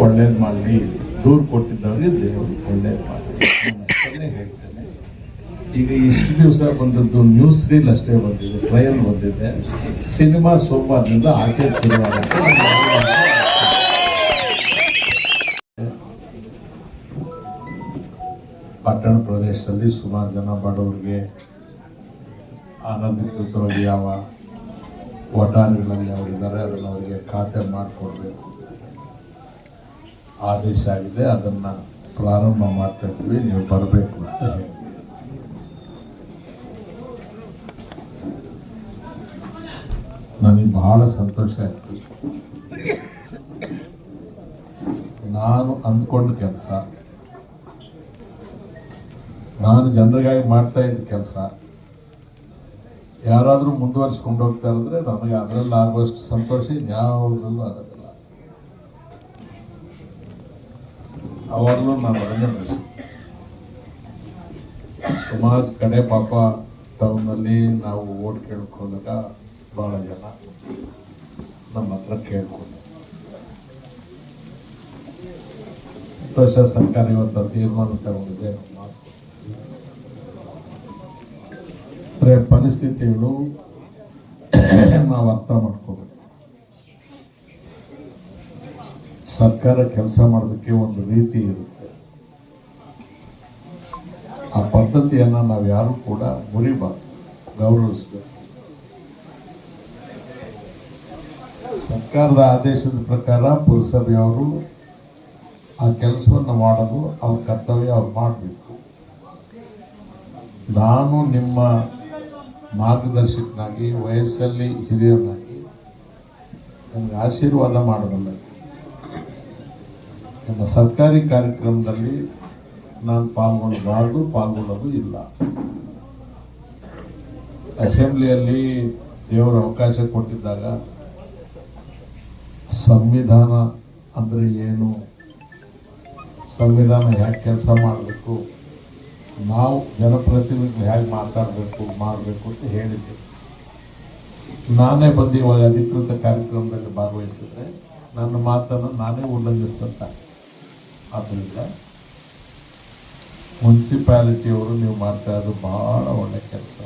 ಒಳ್ಳೇದು ಮಾಡಲಿ. ದೂರು ಕೊಟ್ಟಿದ್ದವ್ರಿಗೆ ದೇವರು ಒಳ್ಳೇದು ಮಾಡಲಿ. ಈಗ ಇಷ್ಟು ದಿವಸ ಬಂದದ್ದು ನ್ಯೂಸ್ ರೀಲ್ ಅಷ್ಟೇ ಬಂದಿದೆ ಟ್ರಯಲ್ ಬಂದಿದೆ. ಸಿನಿಮಾ ಸೋಮವಾರದಿಂದ ಆಚೆ ಶುರುವಾಗುತ್ತೆ. ಪಟ್ಟಣ ಪ್ರದೇಶದಲ್ಲಿ ಸುಮಾರು ಜನ ಬಡವರಿಗೆ ಅನಧಿಕೃತವಾಗಿ ಯಾವ ಒಟಾರಗಳಲ್ಲಿ ಅವರಿದ್ದಾರೆ ಅದನ್ನು ಅವರಿಗೆ ಖಾತೆ ಮಾಡಿಕೊಡ್ಬೇಕು. ಆದೇಶ ಆಗಿದೆ ಅದನ್ನ ಪ್ರಾರಂಭ ಮಾಡ್ತಾ ಇದ್ವಿ ನೀವು ಬರಬೇಕು ಅಂತ ಹೇಳಿ ನನಗೆ ಬಹಳ ಸಂತೋಷ ಆಯ್ತು. ನಾನು ಅಂದ್ಕೊಂಡ ಕೆಲಸ ನಾನು ಜನರಿಗಾಗಿ ಮಾಡ್ತಾ ಇದ್ದ ಕೆಲಸ ಯಾರಾದರೂ ಮುಂದುವರಿಸ್ಕೊಂಡು ಹೋಗ್ತಾ ಇದ್ರೆ ನಮಗೆ ಅದರಲ್ಲಿ ಆಗುವಷ್ಟು ಸಂತೋಷ ಯಾವುದ್ರಲ್ಲೂ ಆಗೋದಿಲ್ಲ ಅವಾಗಲೂ ನಾನು ಬಯಸಿದ್ದೆ ಸುಮಾರು ಕಡೆ ಪಾಪ ಟೌನಲ್ಲಿ ನಾವು ಓಟ್ ಕೇಳ್ಕೊಂಡಾಗ ಬಹಳ ಜನ ನಮ್ಮ ಹತ್ರ ಕೇಳ್ಕೊಂಡು ಸಂತೋಷ ಸರ್ಕಾರ ಇವತ್ತು ತೀರ್ಮಾನ ತಗೊಂಡಿದೆ ಪರಿಸ್ಥಿತಿಗಳು ನಾವು ಅರ್ಥ ಮಾಡ್ಕೋಬೇಕು. ಸರ್ಕಾರ ಕೆಲಸ ಮಾಡೋದಕ್ಕೆ ಒಂದು ರೀತಿ ಇರುತ್ತೆ. ಆ ಪದ್ಧತಿಯನ್ನ ನಾವು ಯಾರು ಕೂಡ ಮುರಿಬಾರ್ದು, ಗೌರವಿಸ್ಬೇಕು. ಸರ್ಕಾರದ ಆದೇಶದ ಪ್ರಕಾರ ಪುರಸಭೆಯವರು ಆ ಕೆಲಸವನ್ನು ಮಾಡೋದು ಅವ್ರ ಕರ್ತವ್ಯ ಅವ್ರು ಮಾಡಬೇಕು. ನಾನು ನಿಮ್ಮ ಮಾರ್ಗದರ್ಶಕನಾಗಿ, ವಯಸ್ಸಲ್ಲಿ ಹಿರಿಯನಾಗಿ ನನಗೆ ಆಶೀರ್ವಾದ ಮಾಡಬಲ್ಲ. ನಮ್ಮ ಸರ್ಕಾರಿ ಕಾರ್ಯಕ್ರಮದಲ್ಲಿ ನಾನು ಪಾಲ್ಗೊಳ್ಳಬಾರ್ದು, ಪಾಲ್ಗೊಳ್ಳೋದು ಇಲ್ಲ. ಅಸೆಂಬ್ಲಿಯಲ್ಲಿ ದೇವರು ಅವಕಾಶ ಕೊಟ್ಟಿದ್ದಾಗ ಸಂವಿಧಾನ ಅಂದರೆ ಏನು? ಸಂವಿಧಾನ ಹೇಗೆ ಕೆಲಸ ಮಾಡಬೇಕು? ನಾವು ಜನಪ್ರತಿನಿಧಿಗಳು ಹೇಗೆ ಮಾತಾಡಬೇಕು, ಮಾಡಬೇಕು ಅಂತ ಹೇಳಿದ್ದೆ. ನಾನೇ ಬಂದು ಇವಾಗ ಅಧಿಕೃತ ಕಾರ್ಯಕ್ರಮದಲ್ಲಿ ಭಾಗವಹಿಸಿದ್ರೆ ನನ್ನ ಮಾತನ್ನು ನಾನೇ ಉಲ್ಲಂಘಿಸ್ತಂತ ಆದ್ದರಿಂದ ಮುನ್ಸಿಪಾಲಿಟಿಯವರು ನೀವು ಮಾಡ್ತಾ ಇರೋದು ಬಹಳ ಒಳ್ಳೆ ಕೆಲಸ.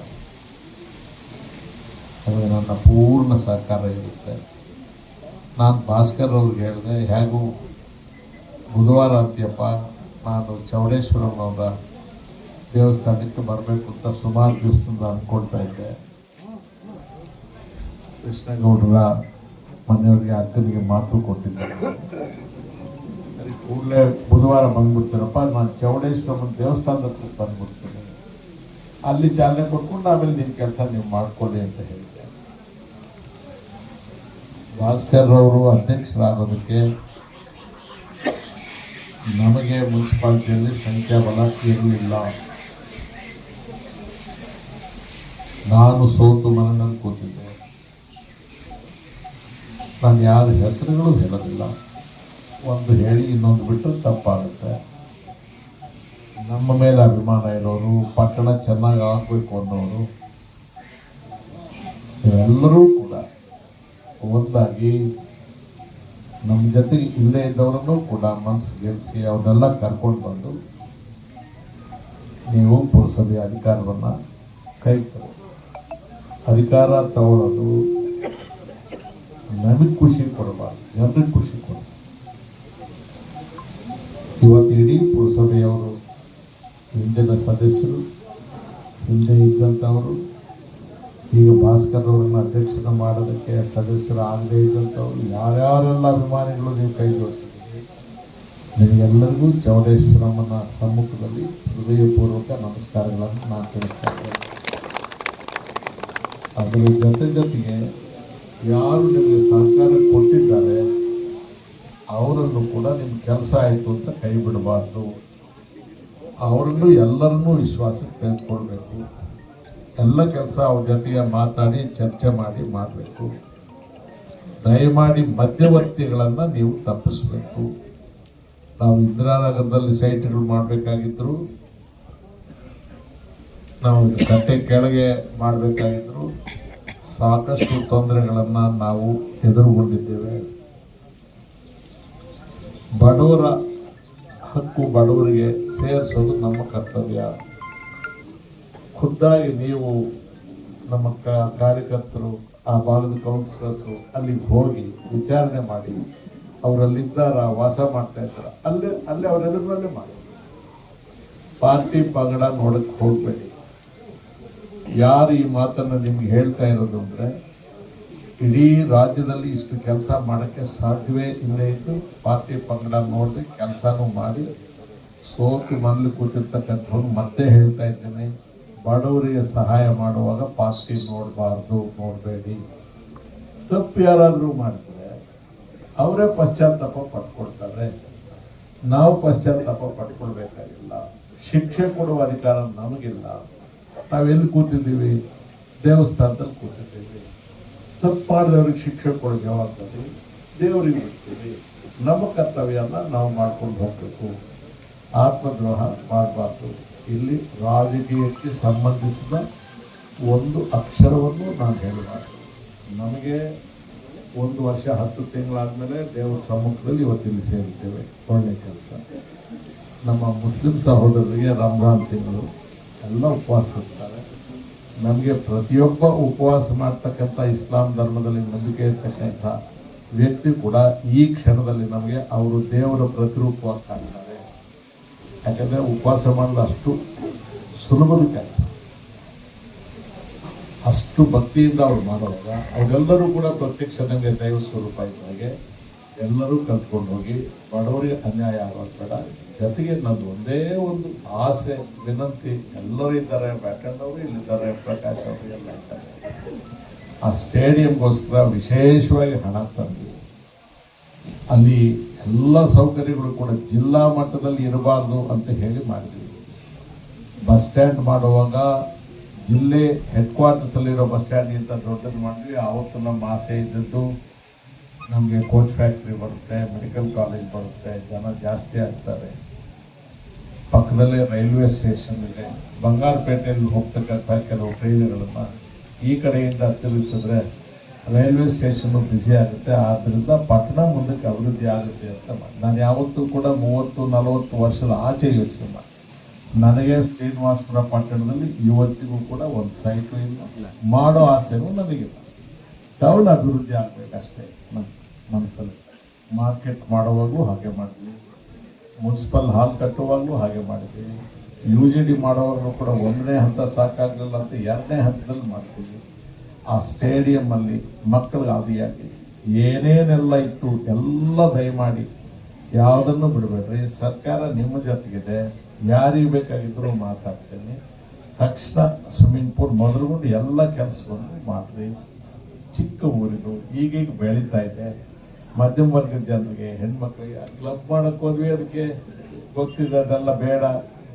ಅದಕ್ಕೆ ನನ್ನ ಪೂರ್ಣ ಸಹಕಾರ ಇರುತ್ತೆ. ನಾನು ಭಾಸ್ಕರ್ ಅವ್ರಿಗೆ ಹೇಳಿದೆ, ಹೇಗೂ ಬುಧವಾರ ಅಂತ್ಯಪ್ಪ, ನಾನು ಚೌಡೇಶ್ವರನವರ ದೇವಸ್ಥಾನಕ್ಕೆ ಬರಬೇಕು ಅಂತ ಸುಮಾರು ದಿವಸದಿಂದ ಅಂದ್ಕೊಳ್ತಾ ಇದ್ದೆ. ಕೃಷ್ಣಗೌಡರ ಮನೆಯವರಿಗೆ ಅಕ್ಕನಿಗೆ ಮಾತು ಕೊಟ್ಟಿದ್ದೆ ಕೂಡಲೇ ಬುಧವಾರ ಬಂದ್ಬಿಡ್ತೀನಪ್ಪ ನಾನು ಚೌಡೇಶ್ವರಮ್ಮನ ದೇವಸ್ಥಾನದ ಹತ್ರ ಬಂದ್ಬಿಡ್ತೀನಿ ಅಲ್ಲಿ ಚಾಲನೆ ಕೊಟ್ಕೊಂಡು ಆಮೇಲೆ ನಿಮ್ಮ ಕೆಲಸ ನೀವು ಮಾಡ್ಕೊಳ್ಳಿ ಅಂತ ಹೇಳಿದೆ ಭಾಸ್ಕರ್ ಅವರು ಅಧ್ಯಕ್ಷರಾಗೋದಕ್ಕೆ ನಮಗೆ ಮುನ್ಸಿಪಾಲಿಟಿಯಲ್ಲಿ ಸಂಖ್ಯಾಬಲ ಇರಲಿಲ್ಲ ನಾನು ಸೋತು ಮನನಲ್ಲಿ ಕೂತಿದ್ದೆ. ನಾನು ಯಾರ ಹೆಸರುಗಳು ಹೇಳೋದಿಲ್ಲ. ಒಂದು ಹೇಳಿ, ಇನ್ನೊಂದು ಬಿಟ್ಟು ತಪ್ಪಾಗುತ್ತೆ. ನಮ್ಮ ಮೇಲೆ ಅಭಿಮಾನ ಇರೋರು, ಪಟ್ಟಣ ಚೆನ್ನಾಗಿ ಆಗಬೇಕು ಅನ್ನೋರು ಎಲ್ಲರೂ ಕೂಡ ಒಂದಾಗಿ ನಮ್ಮ ಜೊತೆಗೆ ಇಲ್ಲೇ ಇದ್ದವರನ್ನು ಕೂಡ ಮನಸ್ಸು ಗೆಲ್ಲಿಸಿ ಅವನ್ನೆಲ್ಲ ಕರ್ಕೊಂಡು ಬಂದು ನೀವು ಪುರಸಭೆ ಅಧಿಕಾರವನ್ನು ಕೈ ಅಧಿಕಾರ ತಗೊಳ್ಳೋದು ನಮಗೆ ಖುಷಿ ಕೊಡಬಾರ್ದು ಜನರಿಗೆ ಖುಷಿ ಕೊಡ ಇವತ್ತು ಇಡೀ ಪುರಸಭೆಯವರು, ಹಿಂದಿನ ಸದಸ್ಯರು, ಹಿಂದೆ ಇದ್ದಂಥವರು, ಈಗ ಭಾಸ್ಕರ್ ಅವರನ್ನು ಅಧ್ಯಕ್ಷತೆ ಮಾಡೋದಕ್ಕೆ ಸದಸ್ಯರು ಆಗದೇ ಇದ್ದಂಥವ್ರು, ಯಾರ್ಯಾರೆಲ್ಲ ಅಭಿಮಾನಿಗಳು ನೀವು ಕೈ ಜೋಡಿಸಿದ್ದೀರಿ ನಿಮಗೆಲ್ಲರಿಗೂ ಚೌಡೇಶ್ವರಮ್ಮನ ಸಮ್ಮುಖದಲ್ಲಿ ಹೃದಯಪೂರ್ವಕ ನಮಸ್ಕಾರಗಳನ್ನು ನಾನು ತಿಳಿಸ್ತಾ ಇದ್ದೇನೆ. ಅದರ ಜೊತೆ ಜೊತೆಗೆ ಯಾರು ನಿಮಗೆ ಸಹಕಾರ ಕೊಟ್ಟಿದ್ದಾರೆ ಅವರನ್ನು ಕೂಡ ನಿಮ್ಮ ಕೆಲಸ ಆಯಿತು ಅಂತ ಕೈ ಬಿಡಬಾರ್ದು. ಅವರನ್ನು ಎಲ್ಲರನ್ನೂ ವಿಶ್ವಾಸಕ್ಕೆ ತೆಗೆದುಕೊಳ್ಬೇಕು. ಎಲ್ಲ ಕೆಲಸ ಅವ್ರ ಜೊತೆಗೆ ಮಾತಾಡಿ, ಚರ್ಚೆ ಮಾಡಿ ಮಾಡಬೇಕು. ದಯಮಾಡಿ ಮಧ್ಯವರ್ತಿಗಳನ್ನು ನೀವು ತಪ್ಪಿಸ್ಬೇಕು. ನಾವು ಇಂದಿರಾನಗರದಲ್ಲಿ ಸೈಟ್ಗಳು ಮಾಡಬೇಕಾಗಿದ್ರು, ನಾವು ಕಟ್ಟೆ ಕೆಳಗೆ ಮಾಡಬೇಕಾಗಿದ್ರು, ಸಾಕಷ್ಟು ತೊಂದರೆಗಳನ್ನು ನಾವು ಎದುರುಗೊಂಡಿದ್ದೇವೆ. ಬಡವರ ಹಕ್ಕು ಬಡವರಿಗೆ ಸೇರಿಸೋದು ನಮ್ಮ ಕರ್ತವ್ಯ. ಖುದ್ದಾಗಿ ನೀವು ನಮ್ಮ ಕಾರ್ಯಕರ್ತರು, ಆ ಭಾಗದ ಕೌನ್ಸಿಲರ್ಸು ಅಲ್ಲಿಗೆ ಹೋಗಿ ವಿಚಾರಣೆ ಮಾಡಿ. ಅವರಲ್ಲಿದ್ದಾರ, ವಾಸ ಮಾಡ್ತಾ ಇದ್ದಾರೆ, ಅಲ್ಲೇ ಅಲ್ಲೇ ಅವ್ರ ಎದುರಿನಲ್ಲೇ ಮಾಡಿ. ಪಾರ್ಟಿ ಪಗಡ ನೋಡಕ್ಕೆ ಹೋಗ್ಬೇಡಿ. ಯಾರು ಈ ಮಾತನ್ನ ನಿಮ್ಗೆ ಹೇಳ್ತಾ ಇರೋದು ಅಂದ್ರೆ ಇಡೀ ರಾಜ್ಯದಲ್ಲಿ ಇಷ್ಟು ಕೆಲಸ ಮಾಡಕ್ಕೆ ಸಾಧ್ಯವೇ ಇಲ್ಲೇ ಇದ್ದು ಪಾರ್ಟಿ ಪಂಗಡ ನೋಡದೆ ಕೆಲಸನೂ ಮಾಡಿ ಸೋತು ಮನೇಲಿ ಕೂತಿರ್ತಕ್ಕಂಥವ್ರು ಮತ್ತೆ ಹೇಳ್ತಾ ಇದ್ದೇನೆ, ಬಡವರಿಗೆ ಸಹಾಯ ಮಾಡುವಾಗ ಪಾರ್ಟಿ ನೋಡಬಾರ್ದು, ನೋಡಬೇಡಿ. ತಪ್ಪು ಯಾರಾದರೂ ಮಾಡಿದ್ರೆ ಅವರೇ ಪಶ್ಚಾತ್ತಾಪ ಪಡ್ಕೊಳ್ತಾರೆ. ನಾವು ಪಶ್ಚಾತ್ತಾಪ ಪಡ್ಕೊಳ್ಬೇಕಾಗಿಲ್ಲ. ಶಿಕ್ಷೆ ಕೊಡುವ ಅಧಿಕಾರ ನಮಗಿಲ್ಲ. ನಾವೆಲ್ಲಿ ಕೂತಿದ್ದೀವಿ? ದೇವಸ್ಥಾನದಲ್ಲಿ ಕೂತಿದ್ದೀವಿ. ತಪ್ಪು ಮಾಡಿದವ್ರಿಗೆ ಶಿಕ್ಷೆ ಕೊಡೋ ಜವಾಬ್ದಾರಿ, ದೇವರಿಗೆ ಬಿಡ್ತೀವಿ ನಮ್ಮ ಕರ್ತವ್ಯನ ನಾವು ಮಾಡ್ಕೊಂಡು ಹೋಗ್ಬೇಕು. ಆತ್ಮದ್ರೋಹ ಮಾಡಬಾರ್ದು. ಇಲ್ಲಿ ರಾಜಕೀಯಕ್ಕೆ ಸಂಬಂಧಿಸಿದ ಒಂದು ಅಕ್ಷರವನ್ನು ನಾನು ಹೇಳಬಾರ್ದು. ನಮಗೆ ಒಂದು ವರ್ಷ, ಹತ್ತು ತಿಂಗಳಾದಮೇಲೆ ದೇವರ ಸಮ್ಮುಖದಲ್ಲಿ ಇವತ್ತಿಲ್ಲಿ ಸೇರುತ್ತೇವೆ. ಒಳ್ಳೆ ಕೆಲಸ. ನಮ್ಮ ಮುಸ್ಲಿಂ ಸಹೋದರರಿಗೆ ರಂಜಾನ್ ತಿಂಗಳು ಎಲ್ಲ ಉಪವಾಸ ಇರ್ತಾರೆ. ನಮಗೆ ಪ್ರತಿಯೊಬ್ಬ ಉಪವಾಸ ಮಾಡ್ತಕ್ಕಂಥ ಇಸ್ಲಾಂ ಧರ್ಮದಲ್ಲಿ ನಂಬಿಕೆ ಇರ್ತಕ್ಕಂಥ ವ್ಯಕ್ತಿ ಕೂಡ ಈ ಕ್ಷಣದಲ್ಲಿ ನಮಗೆ ಅವರು ದೇವರ ಪ್ರತಿರೂಪವಾಗಿ ಕಾಣ್ತಾರೆ. ಯಾಕಂದರೆ ಉಪವಾಸ ಮಾಡೋದು ಅಷ್ಟು ಸುಲಭದ ಕೆಲಸ. ಅಷ್ಟು ಭಕ್ತಿಯಿಂದ ಅವ್ರು ಮಾಡುವಾಗ ಅವರೆಲ್ಲರೂ ಕೂಡ ಪ್ರತ್ಯಕ್ಷ ನನಗೆ ದೈವ ಸ್ವರೂಪ ಇದ್ದಾಗೆ ಎಲ್ಲರೂ ಕಲ್ತ್ಕೊಂಡು ಹೋಗಿ ಬಡವರಿಗೆ ಅನ್ಯಾಯ ಆಗೋದು ಬೇಡ. ಜೊತೆಗೆ ನಂದು ಒಂದೇ ಒಂದು ಆಸೆ, ವಿನಂತಿ, ಎಲ್ಲರೂ ಇದ್ದಾರೆ, ಬ್ಯಾಟನ್ ಅವರು ಇಲ್ಲಿದ್ದಾರೆ, ಪ್ರಕಾಶ್ ಅವರು ಎಲ್ಲ ಇದ್ದಾರೆ. ಆ ಸ್ಟೇಡಿಯಂಗೋಸ್ಕರ ವಿಶೇಷವಾಗಿ ಹಣ ತಂದು ಅಲ್ಲಿ ಎಲ್ಲ ಸೌಕರ್ಯಗಳು ಕೂಡ ಜಿಲ್ಲಾ ಮಟ್ಟದಲ್ಲಿ ಇರಬಾರ್ದು ಅಂತ ಹೇಳಿ ಮಾಡಿದ್ವಿ. ಬಸ್ ಸ್ಟ್ಯಾಂಡ್ ಮಾಡುವಾಗ ಜಿಲ್ಲೆ ಹೆಡ್ ಕ್ವಾರ್ಟರ್ಸ್ ಅಲ್ಲಿರೋ ಬಸ್ ಸ್ಟ್ಯಾಂಡ್ ಇಂತ ದೊಡ್ಡದು ಮಾಡಿದ್ವಿ. ಆವತ್ತು ನಮ್ಮ ಆಸೆ ಇದ್ದದ್ದು ನಮಗೆ ಕೋಚ್ ಫ್ಯಾಕ್ಟ್ರಿ ಬರುತ್ತೆ ಮೆಡಿಕಲ್ ಕಾಲೇಜ್ ಬರುತ್ತೆ ಜನ ಜಾಸ್ತಿ ಆಗ್ತಾರೆ. ಪಕ್ಕದಲ್ಲೇ ರೈಲ್ವೆ ಸ್ಟೇಷನ್ ಇದೆ. ಬಂಗಾರಪೇಟೆಯಲ್ಲಿ ಹೋಗ್ತಕ್ಕಂಥ ಕೆಲವು ಟ್ರೈನ್ಗಳನ್ನು ಈ ಕಡೆಯಿಂದ ತಿರುಗಿಸಿದ್ರೆ ರೈಲ್ವೆ ಸ್ಟೇಷನ್ನು ಬ್ಯುಸಿ ಆಗುತ್ತೆ. ಆದ್ದರಿಂದ ಪಟ್ಟಣ ಮುಂದಕ್ಕೆ ಅಭಿವೃದ್ಧಿ ಆಗುತ್ತೆ ಅಂತ ನಾನು ಯಾವತ್ತೂ ಕೂಡ ಮೂವತ್ತು ನಲವತ್ತು ವರ್ಷದ ಆಚೆ ಯೋಚನೆ ಮಾಡಿ ನನಗೆ ಶ್ರೀನಿವಾಸಪುರ ಪಟ್ಟಣದಲ್ಲಿ ಇವತ್ತಿಗೂ ಕೂಡ ಒಂದು ಸೈಟು ಇಲ್ಲ. ಮಾಡೋ ಆಸೆಯೂ ನನಗಿಲ್ಲ ಟೌನ್ ಅಭಿವೃದ್ಧಿ ಆಗಬೇಕಷ್ಟೇ. ಮನಸ್ಸಲ್ಲಿ ಮಾರ್ಕೆಟ್ ಮಾಡುವಾಗಲೂ ಹಾಗೆ ಮಾಡಿದ್ವಿ. ಮುನ್ಸಿಪಲ್ ಹಾಲ್ ಕಟ್ಟುವಾಗಲೂ ಹಾಗೆ ಮಾಡಿದ್ವಿ. ಯು ಜಿ ಡಿ ಮಾಡೋವಾಗಲೂ ಕೂಡ ಒಂದನೇ ಹಂತ ಸಾಕಾಗಲಿಲ್ಲ ಅಂತ ಎರಡನೇ ಹಂತದಲ್ಲಿ ಮಾಡ್ತೀವಿ. ಆ ಸ್ಟೇಡಿಯಮ್ಮಲ್ಲಿ ಮಕ್ಕಳಿಗೆ ಆದಿಯಾಗಿ ಏನೇನೆಲ್ಲ ಇತ್ತು ಎಲ್ಲ ದಯಮಾಡಿ ಯಾವುದನ್ನು ಬಿಡಬೇಡ್ರಿ. ಸರ್ಕಾರ ನಿಮ್ಮ ಜೊತೆಗಿದೆ. ಯಾರಿಗೆ ಬೇಕಾಗಿದ್ದರೂ ಮಾತಾಡ್ತೀನಿ. ತಕ್ಷಣ ಸ್ವಿಮ್ಮಿಂಗ್ ಪೂಲ್ ಮೊದಲುಗೊಂಡು ಎಲ್ಲ ಕೆಲಸವನ್ನು ಮಾಡಿರಿ. ಚಿಕ್ಕ ಊರಿದು, ಈಗೀಗ ಬೆಳೀತಾ ಇದೆ. ಮಧ್ಯಮ ವರ್ಗದ ಜನರಿಗೆ, ಹೆಣ್ಮಕ್ಳಿಗೆ ಕ್ಲಬ್ ಮಾಡಕ್ ಹೋದ್ವಿ ಅದಕ್ಕೆ. ಗೊತ್ತಿದೆ, ಅದೆಲ್ಲ ಬೇಡ,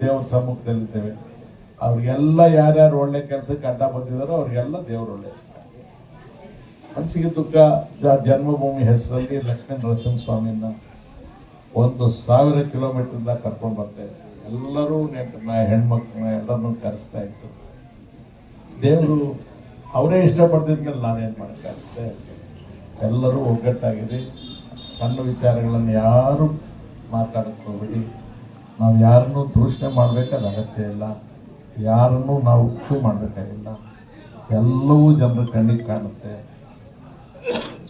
ದೇವ್ರ ಸಮ್ಮುಖದಲ್ಲಿದ್ದೇವೆ. ಅವ್ರಿಗೆಲ್ಲ ಯಾರ್ಯಾರು ಒಳ್ಳೆ ಕೆಲಸಕ್ಕೆ ಅಡ್ಡ ಬಂದಿದಾರೋ ಅವ್ರಿಗೆಲ್ಲ ದೇವ್ರು ಒಳ್ಳೆ. ಮನ್ಸಿಗೆ ದುಃಖ ಜನ್ಮಭೂಮಿ ಹೆಸರಲ್ಲಿ ಲಕ್ಷ್ಮೀ ನರಸಿಂಹ ಸ್ವಾಮಿನ ಒಂದು ಸಾವಿರ ಕಿಲೋಮೀಟ್ರಿಂದ ಕರ್ಕೊಂಡು ಇದ್ರು ಎಲ್ಲರೂ ನೆಂಟನ್ನ ಹೆಣ್ಮಕ್ಳನ್ನ ಎಲ್ಲರನ್ನೂ ಕರೆಸ್ತಾ ಇತ್ತು ದೇವರು ಅವರೇ ಇಷ್ಟಪಡ್ತಿದ್ಮೇಲೆ ನಾನೇನು ಮಾಡೋಕ್ಕಾಗುತ್ತೆ ಎಲ್ಲರೂ ಒಗ್ಗಟ್ಟಾಗಿರಿ ಸಣ್ಣ ವಿಚಾರಗಳನ್ನು ಯಾರು ಮಾತಾಡಕ್ಕೆ ಹೋಗ್ಬೇಡಿ ನಾವು ಯಾರನ್ನೂ ದೂಷಣೆ ಮಾಡಬೇಕಾದ ಅಗತ್ಯ ಇಲ್ಲ. ಯಾರನ್ನೂ ನಾವು ಉಪ್ಪು ಮಾಡಬೇಕಾಗಿಲ್ಲ. ಎಲ್ಲವೂ ಜನರ ಕಣ್ಣಿಗೆ ಕಾಣುತ್ತೆ.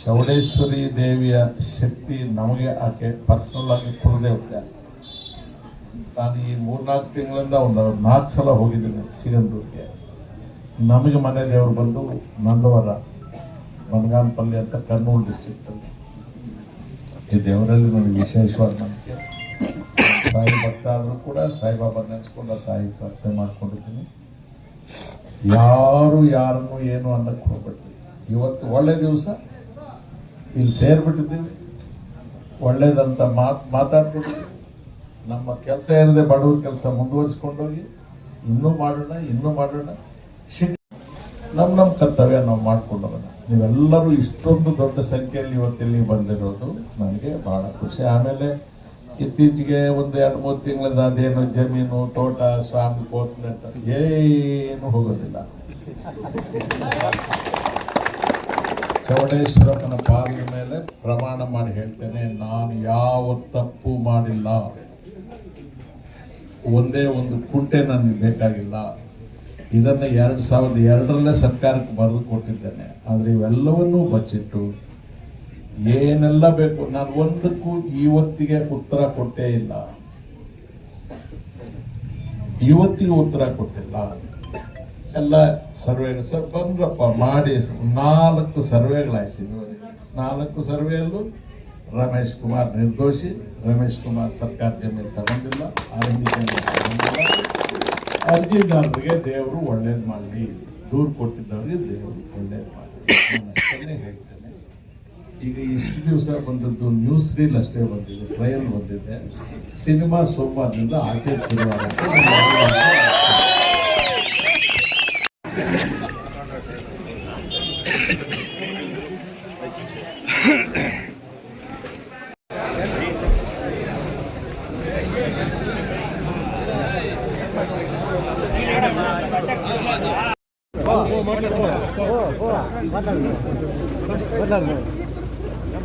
ಚೌಡೇಶ್ವರಿ ದೇವಿಯ ಶಕ್ತಿ ನಮಗೆ ಆಕೆ ಪರ್ಸನಲ್ ಆಗಿ ಕುಲದೇವತೆ. ನಾನು ಈ ಮೂರ್ನಾಲ್ಕು ತಿಂಗಳಿಂದ ಒಂದು ನಾಲ್ಕು ಸಲ ಹೋಗಿದ್ದೀನಿ ಸಿಗಂದೂರಿಗೆ ನಮಗೆ ಮನೆ ದೇವರು ಬಂದು ನಂದವರ ಬನಗಾನಪಲ್ಲಿ ಅಂತ ಕರ್ನೂಲ್ ಅಲ್ಲಿ. ಈ ದೇವರಲ್ಲಿ ನನಗೆ ವಿಶೇಷವಾದ ನಂಬಿಕೆ. ಸಾಯಿ ಭಕ್ತ ಆದರೂ ಕೂಡ ಸಾಯಿಬಾಬಾ ನೆನೆಸ್ಕೊಂಡು ತಾಯಿ ಪ್ರಾರ್ಥನೆ ಮಾಡ್ಕೊಂಡಿದ್ದೀನಿ. ಯಾರು ಯಾರನ್ನು ಏನು ಅನ್ನಕ್ಕೆ ಹೋಗ್ಬಿಟ್ಟು ಇವತ್ತು ಒಳ್ಳೆ ದಿವಸ, ಇಲ್ಲಿ ಸೇರ್ಬಿಟ್ಟಿದ್ದೀವಿ. ಒಳ್ಳೇದಂತ ಮಾತು ಮಾತಾಡ್ಬಿಟ್ಟು ನಮ್ಮ ಕೆಲಸ ಏನಿದೆ ಬಡವ್ರ ಕೆಲಸ ಮುಂದುವರಿಸ್ಕೊಂಡೋಗಿ, ಇನ್ನೂ ಮಾಡೋಣ ಇನ್ನೂ ಮಾಡೋಣ. ಶಿಕ್ಷಣ ನಮ್ಮ ನಮ್ಮ ಕರ್ತವ್ಯ ನಾವು ಮಾಡ್ಕೊಂಡು ನೀವೆಲ್ಲರೂ ಇಷ್ಟೊಂದು ದೊಡ್ಡ ಸಂಖ್ಯೆಯಲ್ಲಿ ಇವತ್ತಿಲ್ಲಿ ಬಂದಿರೋದು. ನನಗೆ ಬಹಳ ಖುಷಿ. ಆಮೇಲೆ ಇತ್ತೀಚೆಗೆ ಒಂದು ಎರಡು ಮೂರು ತಿಂಗಳದ ಅದೇನು ಜಮೀನು, ತೋಟ, ಸ್ವಾಮಿ ಕೋತ್ನಟ್ಟ ಏನು ಹೋಗೋದಿಲ್ಲ. ಚೌಡೇಶ್ವರಪ್ಪನ ಪಾದದ ಮೇಲೆ ಪ್ರಮಾಣ ಮಾಡಿ ಹೇಳ್ತೇನೆ, ನಾನು ಯಾವ ತಪ್ಪು ಮಾಡಿಲ್ಲ. ಒಂದೇ ಒಂದು ಕುಂಟೆ ನನಗೆ ಬೇಕಾಗಿಲ್ಲ. ಇದನ್ನ ಎರಡು ಸಾವಿರದ ಎರಡರಲ್ಲೇ ಸರ್ಕಾರಕ್ಕೆ ಬರೆದು ಕೊಟ್ಟಿದ್ದೇನೆ. ಆದರೆ ಇವೆಲ್ಲವನ್ನೂ ಬಚ್ಚಿಟ್ಟು ಏನೆಲ್ಲ ಬೇಕು? ನಾನು ಒಂದಕ್ಕೂ ಇವತ್ತಿಗೆ ಉತ್ತರ ಕೊಟ್ಟೇ ಇಲ್ಲ. ಇವತ್ತಿಗೆ ಉತ್ತರ ಕೊಟ್ಟಿಲ್ಲ. ಎಲ್ಲ ಸರ್ವೆ ಸರ್, ಬಂದ್ರಪ್ಪ, ಮಾಡಿ ನಾಲ್ಕು ಸರ್ವೆಗಳಾಯ್ತು ಇದು ನಾಲ್ಕು ಸರ್ವೆಯಲ್ಲೂ ರಮೇಶ್ ಕುಮಾರ್ ನಿರ್ದೋಷಿ, ರಮೇಶ್ ಕುಮಾರ್ ಸರ್ಕಾರ ಜಮೀನು ತಗೊಂಡಿಲ್ಲ ತಗೊಂಡಿಲ್ಲ. ಅರ್ಜಿದಾರರಿಗೆ ದೇವರು ಒಳ್ಳೇದು ಮಾಡಲಿ, ದೂರು ಕೊಟ್ಟಿದ್ದವರಿಗೆ ದೇವರು ಒಳ್ಳೇದು ಮಾಡಲಿ. ಹೇಳ್ತೇನೆ. ಈಗ ಇಷ್ಟು ದಿವಸ ಬಂದದ್ದು ನ್ಯೂಸ್ ರೀಲ್ ಅಷ್ಟೇ ಬಂದಿದೆ ಟ್ರಯಲ್ ಬಂದಿದೆ. ಸಿನಿಮಾ ಸೋಮವಾರದಿಂದ ಆಚೆ ಶುರುವಾಗುತ್ತೆ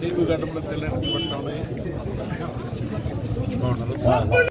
తెలుగు గడపలో తెల్లని పట్టడం బాగుండదు